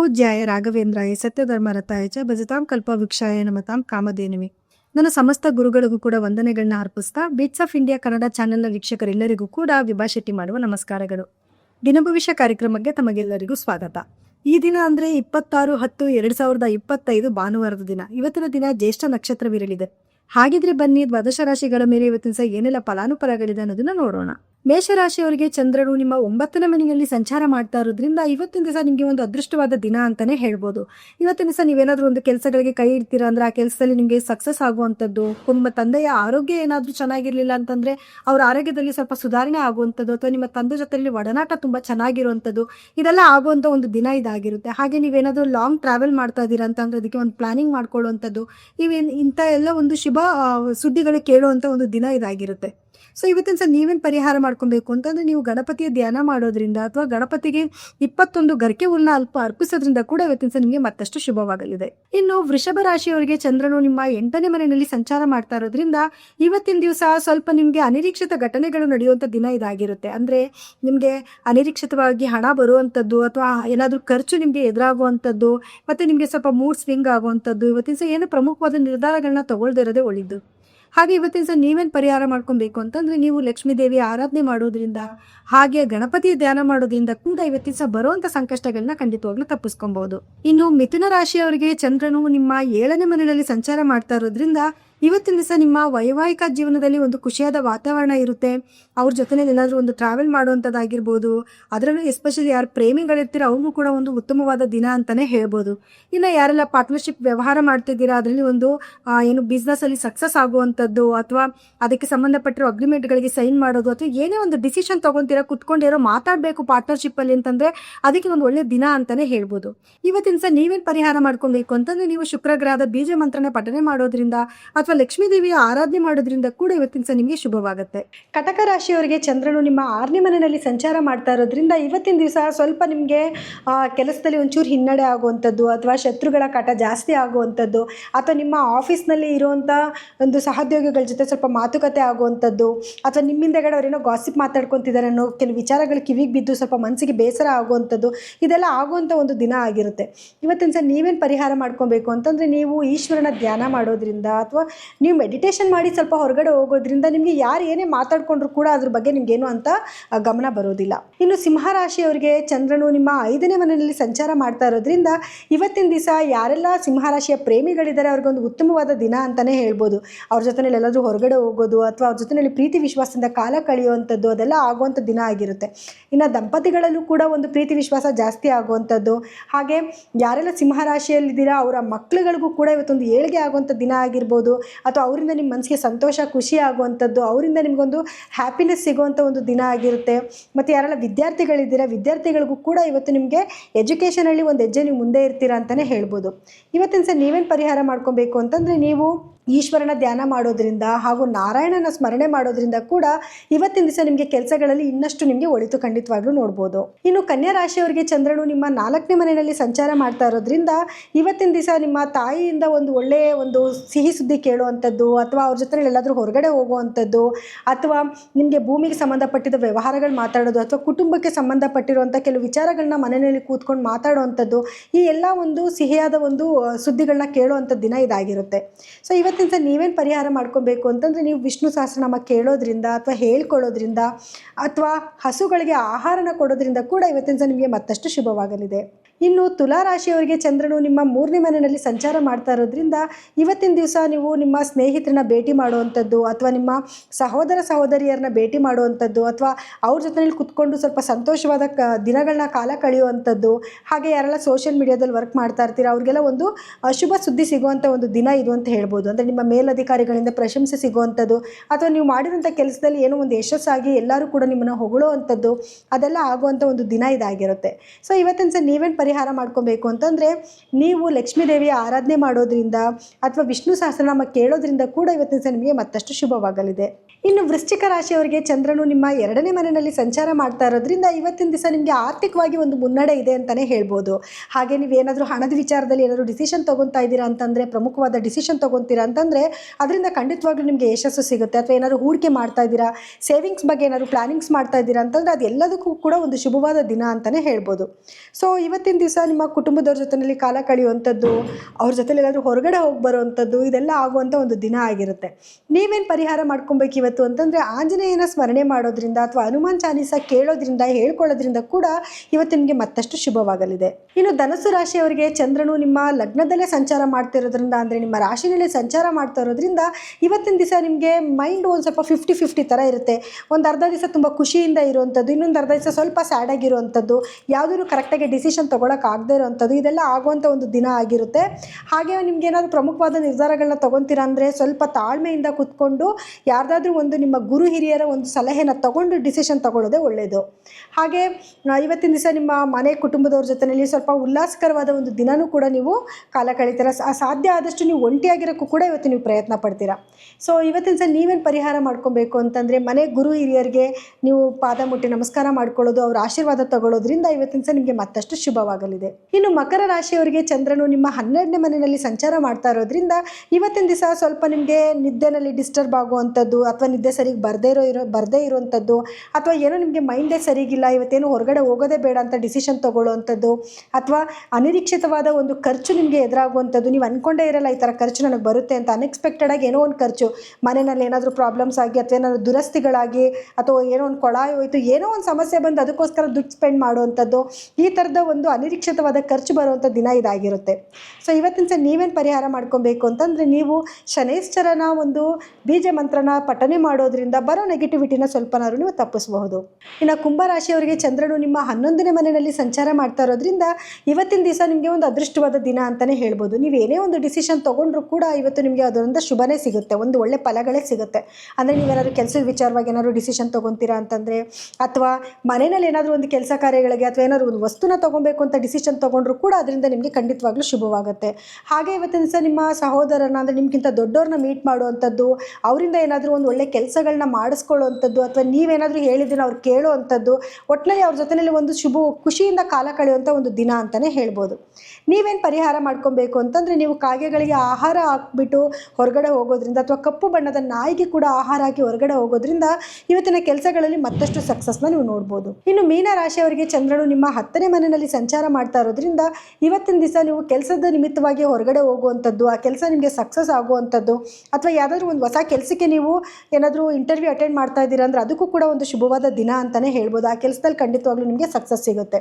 ಪೂಜ್ಯಾಯ ರಾಘವೇಂದ್ರಾಯ ಸತ್ಯಧರ್ಮರತಾಯ ಚ ಭಜತಾಂ ಕಲ್ಪವೃಕ್ಷಾಯ ನಮತಾಂ ಕಾಮಧೇನುವೆ. ನನ್ನ ಸಮಸ್ತ ಗುರುಗಳಿಗೂ ಕೂಡ ವಂದನೆಗಳನ್ನ ಅರ್ಪಿಸ್ತಾ ಬಿಟ್ಸ್ ಆಫ್ ಇಂಡಿಯಾ ಕನ್ನಡ ಚಾನೆಲ್ನ ವೀಕ್ಷಕರೆಲ್ಲರಿಗೂ ಕೂಡ ವಿಭಾಷೆಟ್ಟಿ ಮಾಡುವ ನಮಸ್ಕಾರಗಳು. ದಿನಭವಿಷ್ಯ ಕಾರ್ಯಕ್ರಮಕ್ಕೆ ತಮಗೆಲ್ಲರಿಗೂ ಸ್ವಾಗತ. ಈ ದಿನ ಅಂದ್ರೆ ಇಪ್ಪತ್ತಾರು ಹತ್ತು ಎರಡ್ ಸಾವಿರದ ಇಪ್ಪತ್ತೈದು ಭಾನುವಾರದ ದಿನ. ಇವತ್ತಿನ ದಿನ ಜ್ಯೇಷ್ಠ ನಕ್ಷತ್ರವಿರಲಿದೆ. ಹಾಗಿದ್ರೆ ಬನ್ನಿ ದ್ವಾದಶ ರಾಶಿಗಳ ಮೇಲೆ ಇವತ್ತಿನ ಸಹ ಏನೆಲ್ಲ ಫಲಾನುಫಲಗಳಿದೆ ಅನ್ನೋದನ್ನ ನೋಡೋಣ. ಮೇಷರಾಶಿಯವರಿಗೆ ಚಂದ್ರನು ನಿಮ್ಮ ಒಂಬತ್ತನೇ ಮನೆಯಲ್ಲಿ ಸಂಚಾರ ಮಾಡ್ತಾ ಇರೋದ್ರಿಂದ ಇವತ್ತಿನ ದಿವಸ ನಿಮಗೆ ಒಂದು ಅದೃಷ್ಟವಾದ ದಿನ ಅಂತಾನೆ ಹೇಳ್ಬೋದು. ಇವತ್ತಿನ ದಿವಸ ನೀವೇನಾದರೂ ಒಂದು ಕೆಲಸಗಳಿಗೆ ಕೈ ಇಡ್ತೀರಾ ಅಂದ್ರೆ ಆ ಕೆಲಸದಲ್ಲಿ ನಿಮಗೆ ಸಕ್ಸಸ್ ಆಗುವಂಥದ್ದು, ನಿಮ್ಮ ತಂದೆಯ ಆರೋಗ್ಯ ಏನಾದರೂ ಚೆನ್ನಾಗಿರಲಿಲ್ಲ ಅಂತಂದ್ರೆ ಅವರ ಆರೋಗ್ಯದಲ್ಲಿ ಸ್ವಲ್ಪ ಸುಧಾರಣೆ ಆಗುವಂಥದ್ದು ಅಥವಾ ನಿಮ್ಮ ತಂದೆ ಜೊತೆಯಲ್ಲಿ ಒಡನಾಟ ತುಂಬ ಚೆನ್ನಾಗಿರುವಂಥದ್ದು, ಇದೆಲ್ಲ ಆಗುವಂಥ ಒಂದು ದಿನ ಇದಾಗಿರುತ್ತೆ. ಹಾಗೆ ನೀವೇನಾದರೂ ಲಾಂಗ್ ಟ್ರಾವೆಲ್ ಮಾಡ್ತಾ ಇದ್ದೀರಾ ಅಂತಂದ್ರೆ ಅದಕ್ಕೆ ಒಂದು ಪ್ಲಾನಿಂಗ್ ಮಾಡ್ಕೊಳ್ಳುವಂಥದ್ದು, ಇವೇನು ಇಂಥ ಎಲ್ಲ ಒಂದು ಶುಭ ಸುದ್ದಿಗಳು ಕೇಳುವಂಥ ಒಂದು ದಿನ ಇದಾಗಿರುತ್ತೆ. ಸೊ ಇವತ್ತಿನ ಸರ್ ನೀವೇನು ಪರಿಹಾರ ಮಾಡ್ಕೊಬೇಕು ಅಂತಂದ್ರೆ ನೀವು ಗಣಪತಿಯ ಧ್ಯಾನ ಮಾಡೋದ್ರಿಂದ ಅಥವಾ ಗಣಪತಿಗೆ ಇಪ್ಪತ್ತೊಂದು ಗರಿಕೆ ಹುಲ್ನ ಅಲ್ಪ ಅರ್ಪಿಸೋದ್ರಿಂದ ಕೂಡ ಇವತ್ತಿನ ಸರ್ ನಿಮಗೆ ಮತ್ತಷ್ಟು ಶುಭವಾಗಲಿದೆ. ಇನ್ನು ವೃಷಭ ರಾಶಿಯವರಿಗೆ ಚಂದ್ರನು ನಿಮ್ಮ ಎಂಟನೇ ಮನೆಯಲ್ಲಿ ಸಂಚಾರ ಮಾಡ್ತಾ ಇರೋದ್ರಿಂದ ಇವತ್ತಿನ ದಿವಸ ಸ್ವಲ್ಪ ನಿಮಗೆ ಅನಿರೀಕ್ಷಿತ ಘಟನೆಗಳು ನಡೆಯುವಂಥ ದಿನ ಇದಾಗಿರುತ್ತೆ. ಅಂದ್ರೆ ನಿಮಗೆ ಅನಿರೀಕ್ಷಿತವಾಗಿ ಹಣ ಬರುವಂಥದ್ದು ಅಥವಾ ಏನಾದರೂ ಖರ್ಚು ನಿಮಗೆ ಎದುರಾಗುವಂಥದ್ದು ಮತ್ತೆ ನಿಮಗೆ ಸ್ವಲ್ಪ ಮೂಡ್ ಸ್ವಿಂಗ್ ಆಗುವಂಥದ್ದು ಇವತ್ತಿನ ಸಹ ಏನು ಪ್ರಮುಖವಾದ ನಿರ್ಧಾರಗಳನ್ನ ತಗೊಳ್ದಿರೋದೇ ಒಳಿದ್ದು ಹಾಗೆ ಇವತ್ತಿನ ಸಹ ನೀವೇನು ಪರಿಹಾರ ಮಾಡ್ಕೊಬೇಕು ಅಂತಂದ್ರೆ ನೀವು ಲಕ್ಷ್ಮೀ ದೇವಿ ಆರಾಧನೆ ಮಾಡೋದ್ರಿಂದ ಹಾಗೆ ಗಣಪತಿ ಧ್ಯಾನ ಮಾಡೋದ್ರಿಂದ ಕೂಡ ಇವತ್ತಿನ ಸಹ ಬರುವಂತ ಸಂಕಷ್ಟಗಳನ್ನ ಖಂಡಿತವಾಗ್ಲೂ ತಪ್ಪಿಸ್ಕೊಬಹುದು. ಇನ್ನು ಮಿಥುನ ರಾಶಿಯವರಿಗೆ ಚಂದ್ರನು ನಿಮ್ಮ ಏಳನೇ ಮನೆಯಲ್ಲಿ ಸಂಚಾರ ಮಾಡ್ತಾ ಇರೋದ್ರಿಂದ ಇವತ್ತಿನ ದಿವಸ ನಿಮ್ಮ ವೈವಾಹಿಕ ಜೀವನದಲ್ಲಿ ಒಂದು ಖುಷಿಯಾದ ವಾತಾವರಣ ಇರುತ್ತೆ. ಅವ್ರ ಜೊತೆಲಿ ಏನಾದರೂ ಒಂದು ಟ್ರಾವೆಲ್ ಮಾಡುವಂಥದ್ದಾಗಿರ್ಬೋದು ಅದರಲ್ಲೂ ಎಸ್ಪೆಷಲಿ ಯಾರು ಪ್ರೇಮಿಗಳಿರ್ತೀರ ಅವ್ರಿಗೂ ಕೂಡ ಒಂದು ಉತ್ತಮವಾದ ದಿನ ಅಂತಲೇ ಹೇಳ್ಬೋದು. ಇನ್ನು ಯಾರೆಲ್ಲ ಪಾರ್ಟ್ನರ್ಶಿಪ್ ವ್ಯವಹಾರ ಮಾಡ್ತಿದ್ದೀರಾ, ಅದರಲ್ಲಿ ಒಂದು ಏನು ಬಿಸ್ನೆಸ್ಸಲ್ಲಿ ಸಕ್ಸಸ್ ಆಗುವಂಥದ್ದು ಅಥವಾ ಅದಕ್ಕೆ ಸಂಬಂಧಪಟ್ಟಿರೋ ಅಗ್ರಿಮೆಂಟ್ಗಳಿಗೆ ಸೈನ್ ಮಾಡೋದು ಅಥವಾ ಏನೇ ಒಂದು ಡಿಸಿಷನ್ ತೊಗೊತೀರಾ ಕುತ್ಕೊಂಡಿರೋ ಮಾತಾಡಬೇಕು ಪಾರ್ಟ್ನರ್ಶಿಪ್ಪಲ್ಲಿ ಅಂತಂದ್ರೆ ಅದಕ್ಕೆ ಒಂದು ಒಳ್ಳೆಯ ದಿನ ಅಂತಲೇ ಹೇಳ್ಬೋದು. ಇವತ್ತಿನ ಸಹ ನೀವೇನು ಪರಿಹಾರ ಮಾಡ್ಕೊಬೇಕು ಅಂತಂದರೆ ನೀವು ಶುಕ್ರಗ್ರಹದ ಬೀಜ ಮಂತ್ರನ ಪಠನೆ ಮಾಡೋದ್ರಿಂದ ಅಥವಾ ಲಕ್ಷ್ಮೀ ದೇವಿಯ ಆರಾಧನೆ ಮಾಡೋದ್ರಿಂದ ಕೂಡ ಇವತ್ತಿನ ಸಹ ನಿಮಗೆ ಶುಭವಾಗುತ್ತೆ. ಕಟಕ ರಾಶಿಯವರಿಗೆ ಚಂದ್ರನು ನಿಮ್ಮ ಆರನೇ ಮನೆಯಲ್ಲಿ ಸಂಚಾರ ಮಾಡ್ತಾ ಇರೋದ್ರಿಂದ ಇವತ್ತಿನ ದಿವಸ ಸ್ವಲ್ಪ ನಿಮಗೆ ಕೆಲಸದಲ್ಲಿ ಒಂಚೂರು ಹಿನ್ನಡೆ ಆಗುವಂಥದ್ದು ಅಥವಾ ಶತ್ರುಗಳ ಕಾಟ ಜಾಸ್ತಿ ಆಗುವಂಥದ್ದು ಅಥವಾ ನಿಮ್ಮ ಆಫೀಸ್ನಲ್ಲಿ ಇರುವಂಥ ಒಂದು ಸಹೋದ್ಯೋಗಿಗಳ ಜೊತೆ ಸ್ವಲ್ಪ ಮಾತುಕತೆ ಆಗುವಂಥದ್ದು ಅಥವಾ ನಿಮ್ಮಿಂದಗಡೆ ಅವರೇನೋ ಗಾಸಿಪ್ ಮಾತಾಡ್ಕೊತಿದ್ದಾರೆ ಅನ್ನೋ ಕೆಲವು ವಿಚಾರಗಳು ಕಿವಿಗೆ ಬಿದ್ದು ಸ್ವಲ್ಪ ಮನಸ್ಸಿಗೆ ಬೇಸರ ಆಗುವಂಥದ್ದು ಇದೆಲ್ಲ ಆಗುವಂಥ ಒಂದು ದಿನ ಆಗಿರುತ್ತೆ. ಇವತ್ತಿನ ಸಹ ನೀವೇನು ಪರಿಹಾರ ಮಾಡ್ಕೊಬೇಕು ಅಂತಂದರೆ ನೀವು ಈಶ್ವರನ ಧ್ಯಾನ ಮಾಡೋದ್ರಿಂದ ಅಥವಾ ನೀವು ಮೆಡಿಟೇಷನ್ ಮಾಡಿ ಸ್ವಲ್ಪ ಹೊರಗಡೆ ಹೋಗೋದ್ರಿಂದ ನಿಮಗೆ ಯಾರು ಏನೇ ಮಾತಾಡ್ಕೊಂಡ್ರು ಕೂಡ ಅದ್ರ ಬಗ್ಗೆ ನಿಮ್ಗೇನು ಅಂತ ಗಮನ ಬರೋದಿಲ್ಲ. ಇನ್ನು ಸಿಂಹರಾಶಿಯವರಿಗೆ ಚಂದ್ರನು ನಿಮ್ಮ ಐದನೇ ಮನೆಯಲ್ಲಿ ಸಂಚಾರ ಮಾಡ್ತಾ ಇರೋದ್ರಿಂದ ಇವತ್ತಿನ ದಿವಸ ಯಾರೆಲ್ಲ ಸಿಂಹರಾಶಿಯ ಪ್ರೇಮಿಗಳಿದ್ದಾರೆ ಅವ್ರಿಗೊಂದು ಉತ್ತಮವಾದ ದಿನ ಅಂತಲೇ ಹೇಳ್ಬೋದು. ಅವ್ರ ಜೊತೆಯಲ್ಲಿ ಎಲ್ಲಾದರೂ ಹೊರಗಡೆ ಹೋಗೋದು ಅಥವಾ ಅವ್ರ ಜೊತೆಯಲ್ಲಿ ಪ್ರೀತಿ ವಿಶ್ವಾಸದಿಂದ ಕಾಲ ಕಳೆಯುವಂಥದ್ದು ಅದೆಲ್ಲ ಆಗುವಂಥ ದಿನ ಆಗಿರುತ್ತೆ. ಇನ್ನು ದಂಪತಿಗಳಲ್ಲೂ ಕೂಡ ಒಂದು ಪ್ರೀತಿ ವಿಶ್ವಾಸ ಜಾಸ್ತಿ ಆಗುವಂಥದ್ದು. ಹಾಗೆ ಯಾರೆಲ್ಲ ಸಿಂಹರಾಶಿಯಲ್ಲಿದ್ದೀರಾ ಅವರ ಮಕ್ಕಳುಗಳಿಗೂ ಕೂಡ ಇವತ್ತೊಂದು ಏಳಿಗೆ ಆಗುವಂಥ ದಿನ ಆಗಿರ್ಬೋದು. ಅಥವಾ ಅವರಿಂದ ನಿಮ್ಮ ಮನಸ್ಸಿಗೆ ಸಂತೋಷ, ಖುಷಿ ಆಗುವಂಥದ್ದು, ಅವರಿಂದ ನಿಮಗೊಂದು ಹ್ಯಾಪಿನೆಸ್ ಸಿಗುವಂಥ ಒಂದು ದಿನ ಆಗಿರುತ್ತೆ. ಮತ್ತು ಯಾರೆಲ್ಲ ವಿದ್ಯಾರ್ಥಿಗಳಿದ್ದೀರಾ, ವಿದ್ಯಾರ್ಥಿಗಳಿಗೂ ಕೂಡ ಇವತ್ತು ನಿಮಗೆ ಎಜುಕೇಷನಲ್ಲಿ ಒಂದು ಹೆಜ್ಜೆ ನೀವು ಮುಂದೆ ಇರ್ತೀರಾ ಅಂತಲೇ ಹೇಳ್ಬೋದು. ಇವತ್ತಿನ ಸರ್ ನೀವೇನು ಪರಿಹಾರ ಮಾಡ್ಕೊಬೇಕು ಅಂತಂದರೆ ನೀವು ಈಶ್ವರನ ಧ್ಯಾನ ಮಾಡೋದ್ರಿಂದ ಹಾಗೂ ನಾರಾಯಣನ ಸ್ಮರಣೆ ಮಾಡೋದ್ರಿಂದ ಕೂಡ ಇವತ್ತಿನ ದಿವಸ ನಿಮಗೆ ಕೆಲಸಗಳಲ್ಲಿ ಇನ್ನಷ್ಟು ನಿಮಗೆ ಒಳಿತು ಖಂಡಿತವಾಗ್ಲೂ ನೋಡ್ಬೋದು. ಇನ್ನು ಕನ್ಯಾ ರಾಶಿಯವರಿಗೆ ಚಂದ್ರನು ನಿಮ್ಮ ನಾಲ್ಕನೇ ಮನೆಯಲ್ಲಿ ಸಂಚಾರ ಮಾಡ್ತಾ ಇರೋದ್ರಿಂದ ಇವತ್ತಿನ ದಿವಸ ನಿಮ್ಮ ತಾಯಿಯಿಂದ ಒಂದು ಒಳ್ಳೆಯ ಒಂದು ಸಿಹಿ ಸುದ್ದಿ ಕೇಳುವಂಥದ್ದು ಅಥವಾ ಅವ್ರ ಜೊತೆ ಎಲ್ಲಾದರೂ ಹೊರಗಡೆ ಹೋಗುವಂಥದ್ದು ಅಥವಾ ನಿಮಗೆ ಭೂಮಿಗೆ ಸಂಬಂಧಪಟ್ಟಿದ ವ್ಯವಹಾರಗಳು ಮಾತಾಡೋದು ಅಥವಾ ಕುಟುಂಬಕ್ಕೆ ಸಂಬಂಧಪಟ್ಟಿರುವಂಥ ಕೆಲವು ವಿಚಾರಗಳನ್ನ ಮನೆಯಲ್ಲಿ ಕೂತ್ಕೊಂಡು ಮಾತಾಡುವಂಥದ್ದು ಈ ಎಲ್ಲ ಒಂದು ಸಿಹಿಯಾದ ಒಂದು ಸುದ್ದಿಗಳನ್ನ ಕೇಳುವಂಥ ದಿನ ಇದಾಗಿರುತ್ತೆ. ಸೊ ಇವತ್ತಿನ ಸಹ ನೀವೇನು ಪರಿಹಾರ ಮಾಡ್ಕೊಬೇಕು ಅಂತಂದರೆ ನೀವು ವಿಷ್ಣು ಸಹಸ್ರನಾಮ ಕೇಳೋದ್ರಿಂದ ಅಥವಾ ಹೇಳ್ಕೊಳ್ಳೋದ್ರಿಂದ ಅಥವಾ ಹಸುಗಳಿಗೆ ಆಹಾರನ ಕೊಡೋದ್ರಿಂದ ಕೂಡ ಇವತ್ತಿನ ನಿಮಗೆ ಮತ್ತಷ್ಟು ಶುಭವಾಗಲಿದೆ. ಇನ್ನು ತುಲಾ ರಾಶಿಯವರಿಗೆ ಚಂದ್ರನು ನಿಮ್ಮ ಮೂರನೇ ಮನೆಯಲ್ಲಿ ಸಂಚಾರ ಮಾಡ್ತಾ ಇರೋದ್ರಿಂದ ಇವತ್ತಿನ ದಿವಸ ನೀವು ನಿಮ್ಮ ಸ್ನೇಹಿತರನ್ನ ಭೇಟಿ ಮಾಡುವಂಥದ್ದು ಅಥವಾ ನಿಮ್ಮ ಸಹೋದರ ಸಹೋದರಿಯರನ್ನ ಭೇಟಿ ಮಾಡುವಂಥದ್ದು ಅಥವಾ ಅವ್ರ ಜೊತೆಯಲ್ಲಿ ಕುತ್ಕೊಂಡು ಸ್ವಲ್ಪ ಸಂತೋಷವಾದ ಕ ದಿನಗಳನ್ನ ಕಾಲ ಕಳೆಯುವಂಥದ್ದು, ಹಾಗೆ ಯಾರೆಲ್ಲ ಸೋಷಿಯಲ್ ಮೀಡಿಯಾದಲ್ಲಿ ವರ್ಕ್ ಮಾಡ್ತಾ ಇರ್ತೀರ, ಅವ್ರಿಗೆಲ್ಲ ಒಂದು ಶುಭ ಸುದ್ದಿ ಸಿಗುವಂಥ ಒಂದು ದಿನ ಇದು ಅಂತ ಹೇಳ್ಬೋದು. ಅಂದರೆ ನಿಮ್ಮ ಮೇಲಧಿಕಾರಿಗಳಿಂದ ಪ್ರಶಂಸೆ ಸಿಗುವಂಥದ್ದು ಅಥವಾ ನೀವು ಮಾಡಿರೋಂಥ ಕೆಲಸದಲ್ಲಿ ಏನೋ ಒಂದು ಯಶಸ್ಸಾಗಿ ಎಲ್ಲರೂ ಕೂಡ ನಿಮ್ಮನ್ನು ಹೊಗಳುವಂಥದ್ದು ಅದೆಲ್ಲ ಆಗುವಂಥ ಒಂದು ದಿನ ಇದಾಗಿರುತ್ತೆ. ಸೊ ಇವತ್ತಿನ ಸರ್ ನೀವೇನು ಪರಿಹಾರ ಮಾಡ್ಕೊಬೇಕು ಅಂತಂದರೆ ನೀವು ಲಕ್ಷ್ಮೀ ದೇವಿಯ ಆರಾಧನೆ ಮಾಡೋದ್ರಿಂದ ಅಥವಾ ವಿಷ್ಣು ಸಹಸ್ರನಾಮ ಕೇಳೋದ್ರಿಂದ ಕೂಡ ಇವತ್ತಿನ ದಿವಸ ನಿಮಗೆ ಮತ್ತಷ್ಟು ಶುಭವಾಗಲಿದೆ. ಇನ್ನು ವೃಶ್ಚಿಕ ರಾಶಿಯವರಿಗೆ ಚಂದ್ರನು ನಿಮ್ಮ ಎರಡನೇ ಮನೆಯಲ್ಲಿ ಸಂಚಾರ ಮಾಡ್ತಾ ಇರೋದ್ರಿಂದ ಇವತ್ತಿನ ದಿವಸ ನಿಮಗೆ ಆರ್ಥಿಕವಾಗಿ ಒಂದು ಮುನ್ನಡೆ ಇದೆ ಅಂತಲೇ ಹೇಳ್ಬೋದು. ಹಾಗೆ ನೀವೇನಾದರೂ ಹಣದ ವಿಚಾರದಲ್ಲಿ ಏನಾದರೂ ಡಿಸಿಷನ್ ತೊಗೊತಾ ಇದ್ದೀರಾ ಅಂತಂದರೆ, ಪ್ರಮುಖವಾದ ಡಿಸಿಷನ್ ತೊಗೊತೀರಾ ಅಂತಂದರೆ, ಅದರಿಂದ ಖಂಡಿತವಾಗ್ಲೂ ನಿಮಗೆ ಯಶಸ್ಸು ಸಿಗುತ್ತೆ. ಅಥವಾ ಏನಾದರೂ ಹೂಡಿಕೆ ಮಾಡ್ತಾ ಇದ್ದೀರಾ ಸೇವಿಂಗ್ಸ್ ಬಗ್ಗೆ ಏನಾದರೂ ಪ್ಲಾನಿಂಗ್ಸ್ ಮಾಡ್ತಾ ಇದ್ದೀರಾ ಅಂತಂದರೆ ಅದೆಲ್ಲದಕ್ಕೂ ಕೂಡ ಒಂದು ಶುಭವಾದ ದಿನ ಅಂತಲೇ ಹೇಳ್ಬೋದು. ಸೊ ಇವತ್ತಿನ ದಿವಸ ನಿಮ್ಮ ಕುಟುಂಬದವ್ರ ಜೊತೆಯಲ್ಲಿ ಕಾಲ ಕಳೆಯುವಂಥದ್ದು, ಅವ್ರ ಜೊತೆಲಿ ಎಲ್ಲಾದರೂ ಹೊರಗಡೆ ಹೋಗಿ ಬರುವಂಥದ್ದು, ಇದೆಲ್ಲ ಆಗುವಂಥ ಒಂದು ದಿನ ಆಗಿರುತ್ತೆ. ನೀವೇನು ಪರಿಹಾರ ಮಾಡ್ಕೊಬೇಕು ಇವತ್ತು ಅಂತಂದರೆ ಆಂಜನೇಯನ ಸ್ಮರಣೆ ಮಾಡೋದ್ರಿಂದ ಅಥವಾ ಹನುಮಾನ್ ಚಾಲೀಸ ಕೇಳೋದ್ರಿಂದ, ಹೇಳ್ಕೊಳ್ಳೋದ್ರಿಂದ ಕೂಡ ಇವತ್ತು ನಿಮಗೆ ಮತ್ತಷ್ಟು ಶುಭವಾಗಲಿದೆ. ಇನ್ನು ಧನಸ್ಸು ರಾಶಿಯವರಿಗೆ ಚಂದ್ರನು ನಿಮ್ಮ ಲಗ್ನದಲ್ಲೇ ಸಂಚಾರ ಮಾಡ್ತಿರೋದ್ರಿಂದ, ಅಂದರೆ ನಿಮ್ಮ ರಾಶಿನಲ್ಲೇ ಸಂಚಾರ ಮಾಡ್ತಾ ಇರೋದ್ರಿಂದ ಇವತ್ತಿನ ದಿವಸ ನಿಮಗೆ ಮೈಂಡ್ ಒಂದು ಸ್ವಲ್ಪ ಫಿಫ್ಟಿ ಫಿಫ್ಟಿ ಥರ ಇರುತ್ತೆ. ಒಂದು ಅರ್ಧ ದಿವಸ ತುಂಬ ಖುಷಿಯಿಂದ ಇರುವಂಥದ್ದು, ಇನ್ನೊಂದು ಅರ್ಧ ದಿವಸ ಸ್ವಲ್ಪ ಸ್ಯಾಡ್ ಆಗಿರುವಂಥದ್ದು ಯಾವುದೂ ಕರೆಕ್ಟಾಗಿ ಡಿಸಿಷನ್ ತೊಗೊಳಕ್ಕೆ ಆಗದೇ ಇರೋವಂಥದ್ದು ಇದೆಲ್ಲ ಆಗುವಂಥ ಒಂದು ದಿನ ಆಗಿರುತ್ತೆ. ಹಾಗೆ ನಿಮ್ಗೆ ಏನಾದರೂ ಪ್ರಮುಖವಾದ ನಿರ್ಧಾರಗಳನ್ನ ತೊಗೊತೀರಾ ಅಂದರೆ ಸ್ವಲ್ಪ ತಾಳ್ಮೆಯಿಂದ ಕೂತ್ಕೊಂಡು ಯಾರ್ದಾದ್ರೂ ಒಂದು ನಿಮ್ಮ ಗುರು ಹಿರಿಯರ ಒಂದು ಸಲಹೆನ ತಗೊಂಡು ಡಿಸಿಷನ್ ತಗೊಳ್ಳೋದೇ ಒಳ್ಳೆಯದು ಹಾಗೆ ಇವತ್ತಿನ ದಿವಸ ನಿಮ್ಮ ಮನೆ ಕುಟುಂಬದವ್ರ ಜೊತೆಯಲ್ಲಿ ಸ್ವಲ್ಪ ಉಲ್ಲಾಸಕರವಾದ ಒಂದು ದಿನನೂ ಕೂಡ ನೀವು ಕಾಲ ಕಳೀತೀರ? ಸಾಧ್ಯ ಆದಷ್ಟು ನೀವು ಒಂಟಿಯಾಗಿರೋಕ್ಕೂ ಕೂಡ ಇವತ್ತು ನೀವು ಪ್ರಯತ್ನ ಪಡ್ತೀರಾ? ಸೊ ಇವತ್ತಿನ ದಿವಸ ನೀವೇನು ಪರಿಹಾರ ಮಾಡ್ಕೊಬೇಕು ಅಂತಂದರೆ ಮನೆ ಗುರು ಹಿರಿಯರಿಗೆ ನೀವು ಪಾದ ಮುಟ್ಟಿ ನಮಸ್ಕಾರ ಮಾಡ್ಕೊಳ್ಳೋದು, ಅವ್ರ ಆಶೀರ್ವಾದ ತಗೊಳ್ಳೋದ್ರಿಂದ ಇವತ್ತಿನ ದಿವಸ ನಿಮಗೆ ಮತ್ತಷ್ಟು ಶುಭವಾಗಲಿದೆ ಇನ್ನು ಮಕರ ರಾಶಿಯವರಿಗೆ ಚಂದ್ರನು ನಿಮ್ಮ ಹನ್ನೆರಡನೇ ಮನೆಯಲ್ಲಿ ಸಂಚಾರ ಮಾಡ್ತಾ ಇರೋದ್ರಿಂದ ಇವತ್ತಿನ ದಿವಸ ಸ್ವಲ್ಪ ನಿಮಗೆ ನಿದ್ದೆನಲ್ಲಿ ಡಿಸ್ಟರ್ಬ್ ಆಗುವಂಥದ್ದು ಅಥವಾ ನಿದ್ದೆ ಸರಿಗೆ ಬರದೇ ಇರೋ ಇರೋ, ಬರದೇ ಇರುವಂಥದ್ದು ಅಥವಾ ಏನೋ ನಿಮಗೆ ಮೈಂಡೇ ಸರಿಗಿಲ್ಲ, ಇವತ್ತೇನು ಹೊರಗಡೆ ಹೋಗೋದೇ ಬೇಡ ಅಂತ ಡಿಸಿಷನ್ ತಗೊಳ್ಳುವಂಥದ್ದು ಅಥವಾ ಅನಿರೀಕ್ಷಿತವಾದ ಒಂದು ಖರ್ಚು ನಿಮಗೆ ಎದುರಾಗುವಂಥದ್ದು. ನೀವು ಅಂದ್ಕೊಂಡೇ ಇರಲ್ಲ ಈ ಥರ ಖರ್ಚು ನನಗೆ ಬರುತ್ತೆ ಅಂತ. ಅನ್ಎಕ್ಸ್ಪೆಕ್ಟೆಡ್ ಆಗಿ ಏನೋ ಒಂದು ಖರ್ಚು. ಮನೆಯಲ್ಲಿ ಏನಾದರೂ ಪ್ರಾಬ್ಲಮ್ಸ್ ಆಗಿ ಅಥವಾ ಏನಾದರೂ ದುರಸ್ತಿಗಳಾಗಿ ಅಥವಾ ಏನೋ ಒಂದು ಕೊಳಾಯಿ ಹೋಯ್ತು, ಏನೋ ಒಂದು ಸಮಸ್ಯೆ ಬಂದು ಅದಕ್ಕೋಸ್ಕರ ದುಡ್ಡು ಸ್ಪೆಂಡ್ ಮಾಡುವಂಥದ್ದು. ಈ ಥರದ ಒಂದು ಅನಿರೀಕ್ಷಿತವಾದ ಖರ್ಚು ಬರುವಂಥ ದಿನ ಇದಾಗಿರುತ್ತೆ. ಸೊ ಇವತ್ತಿನ ಸಹ ನೀವೇನು ಪರಿಹಾರ ಮಾಡ್ಕೊಬೇಕು ಅಂತಂದರೆ ನೀವು ಶನೇಶ್ವರನ ಒಂದು ಬೀಜ ಮಂತ್ರನ ಪಠನೆ ಮಾಡೋದ್ರಿಂದ ಬರೋ ನೆಗೆಟಿವಿಟಿನ ಸ್ವಲ್ಪನಾದ್ರೂ ನೀವು ತಪ್ಪಿಸಬಹುದು. ಇನ್ನು ಕುಂಭರಾಶಿಯವರಿಗೆ ಚಂದ್ರನು ನಿಮ್ಮ ಹನ್ನೊಂದನೇ ಮನೆಯಲ್ಲಿ ಸಂಚಾರ ಮಾಡ್ತಾ ಇರೋದ್ರಿಂದ ಇವತ್ತಿನ ದಿವಸ ನಿಮಗೆ ಒಂದು ಅದೃಷ್ಟವಾದ ದಿನ ಅಂತಲೇ ಹೇಳ್ಬೋದು. ನೀವು ಏನೇ ಒಂದು ಡಿಸಿಷನ್ ತೊಗೊಂಡ್ರು ಕೂಡ ಇವತ್ತು ನಿಮಗೆ ಅದರಿಂದ ಶುಭನೇ ಸಿಗುತ್ತೆ. ಒಂದು ಒಳ್ಳೆ ಫಲಗಳೇ ಸಿಗುತ್ತೆ. ಅಂದರೆ ನೀವೇನಾದ್ರು ಕೆಲಸದ ವಿಚಾರವಾಗಿ ಏನಾದ್ರು ಡಿಸಿಷನ್ ತೊಗೊತೀರಾ ಅಂತಂದರೆ, ಅಥವಾ ಮನೆಯಲ್ಲಿ ಏನಾದರೂ ಒಂದು ಕೆಲಸ ಕಾರ್ಯಗಳಿಗೆ ಅಥವಾ ಏನಾದರೂ ಒಂದು ವಸ್ತುನ ತೊಗೊಬೇಕು ಅಂತ ಡಿಸಿಷನ್ ತೊಗೊಂಡ್ರು ಕೂಡ ಅದರಿಂದ ನಿಮಗೆ ಖಂಡಿತವಾಗ್ಲೂ ಶುಭವಾಗುತ್ತೆ. ಹಾಗೆ ಇವತ್ತಿನ ದಿವಸ ನಿಮ್ಮ ಸಹೋದರನ ಅಂದರೆ ನಿಮ್ಗಿಂತ ದೊಡ್ಡವ್ರನ್ನ ಮೀಟ್ ಮಾಡುವಂಥದ್ದು ಅವರಿಂದ ಏನಾದರೂ ಒಂದು ಒಳ್ಳೆ ಕೆಲಸಗಳನ್ನ ಮಾಡಿಸ್ಕೊಳ್ಳುವಂಥದ್ದು ಅಥವಾ ನೀವೇನಾದರೂ ಹೇಳಿದ್ದನ್ನು ಅವ್ರು ಕೇಳುವಂಥದ್ದು ಒಟ್ಟಿನಲ್ಲಿ ಅವ್ರ ಜೊತೆಯಲ್ಲಿ ಒಂದು ಶುಭ, ಖುಷಿಯಿಂದ ಕಾಲ ಕಳೆಯುವಂಥ ಒಂದು ದಿನ ಅಂತಲೇ ಹೇಳ್ಬೋದು. ನೀವೇನು ಪರಿಹಾರ ಮಾಡ್ಕೊಬೇಕು ಅಂತಂದರೆ ನೀವು ಕಾಗೆಗಳಿಗೆ ಆಹಾರ ಹಾಕ್ಬಿಟ್ಟು ಹೊರಗಡೆ ಹೋಗೋದ್ರಿಂದ ಅಥವಾ ಕಪ್ಪು ಬಣ್ಣದ ನಾಯಿಗೆ ಕೂಡ ಆಹಾರ ಹಾಕಿ ಹೊರಗಡೆ ಹೋಗೋದ್ರಿಂದ ಇವತ್ತಿನ ಕೆಲಸಗಳಲ್ಲಿ ಮತ್ತಷ್ಟು ಸಕ್ಸಸ್ನ ನೀವು ನೋಡ್ಬೋದು. ಇನ್ನು ಮೀನ ರಾಶಿಯವರಿಗೆ ಚಂದ್ರನು ನಿಮ್ಮ ಹತ್ತನೇ ಮನೆಯಲ್ಲಿ ಸಂಚಾರ ಮಾಡ್ತಾ ಇರೋದ್ರಿಂದ ಇವತ್ತಿನ ದಿವಸ ನೀವು ಕೆಲಸದ ನಿಮಿತ್ತವಾಗಿ ಹೊರಗಡೆ ಹೋಗುವಂಥದ್ದು, ಆ ಕೆಲಸ ನಿಮಗೆ ಸಕ್ಸಸ್ ಆಗುವಂಥದ್ದು ಅಥವಾ ಯಾವುದಾದ್ರೂ ಒಂದು ಹೊಸ ಕೆಲಸಕ್ಕೆ ನೀವು ಏನಾದರೂ ಇಂಟರ್ವ್ಯೂ ಅಟೆಂಡ್ ಮಾಡ್ತಾ ಇದ್ದೀರಾ ಅಂದರೆ ಅದಕ್ಕೂ ಕೂಡ ಒಂದು ಶುಭವಾದ ದಿನ ಅಂತಲೇ ಹೇಳ್ಬೋದು. ಆ ಕೆಲಸದಲ್ಲಿ ಖಂಡಿತವಾಗ್ಲೂ ನಿಮಗೆ ಸಕ್ಸಸ್ ಸಿಗುತ್ತೆ.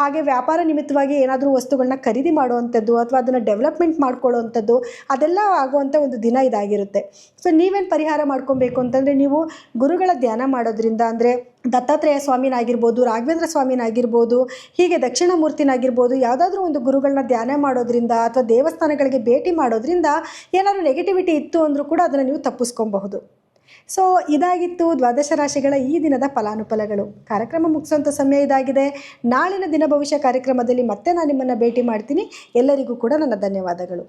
ಹಾಗೆ ವ್ಯಾಪಾರ ನಿಮಿತ್ತವಾಗಿ ಏನಾದರೂ ವಸ್ತುಗಳನ್ನ ಖರೀದಿ ಮಾಡುವಂಥದ್ದು ಅಥವಾ ಅದನ್ನು ಡೆವಲಪ್ಮೆಂಟ್ ಮಾಡ್ಕೊಳ್ಳುವಂಥದ್ದು ಅದೆಲ್ಲ ಆಗುವಂಥ ಒಂದು ದಿನ ಇದಾಗಿರುತ್ತೆ. ಸೊ ನೀವೇನು ಪರಿಹಾರ ಮಾಡ್ಕೊಬೇಕು ಅಂತಂದರೆ ನೀವು ಗುರುಗಳ ಧ್ಯಾನ ಮಾಡೋದ್ರಿಂದ ಅಂದರೆ ದತ್ತಾತ್ರೇಯ ಸ್ವಾಮಿನಾಗಿರ್ಬೋದು, ರಾಘವೇಂದ್ರ ಸ್ವಾಮಿನಾಗಿರ್ಬೋದು, ಹೀಗೆ ದಕ್ಷಿಣಾಮೂರ್ತಿನಾಗಿರ್ಬೋದು, ಯಾವುದಾದ್ರೂ ಒಂದು ಗುರುಗಳನ್ನ ಧ್ಯಾನ ಮಾಡೋದ್ರಿಂದ ಅಥವಾ ದೇವಸ್ಥಾನಗಳಿಗೆ ಭೇಟಿ ಮಾಡೋದ್ರಿಂದ ಏನಾದರೂ ನೆಗೆಟಿವಿಟಿ ಇತ್ತು ಅಂದರೂ ಕೂಡ ಅದನ್ನು ನೀವು ತಪ್ಪಿಸ್ಕೊಬಹುದು. ಸೊ ಇದಾಗಿತ್ತು ದ್ವಾದಶ ರಾಶಿಗಳ ಈ ದಿನದ ಫಲಾನುಫಲಗಳು. ಕಾರ್ಯಕ್ರಮ ಮುಗಿಸುವಂಥ ಸಮಯ ಇದಾಗಿದೆ. ನಾಳಿನ ದಿನ ಭವಿಷ್ಯ ಕಾರ್ಯಕ್ರಮದಲ್ಲಿ ಮತ್ತೆ ನಾನು ನಿಮ್ಮನ್ನು ಭೇಟಿ ಮಾಡ್ತೀನಿ. ಎಲ್ಲರಿಗೂ ಕೂಡ ನನ್ನ ಧನ್ಯವಾದಗಳು.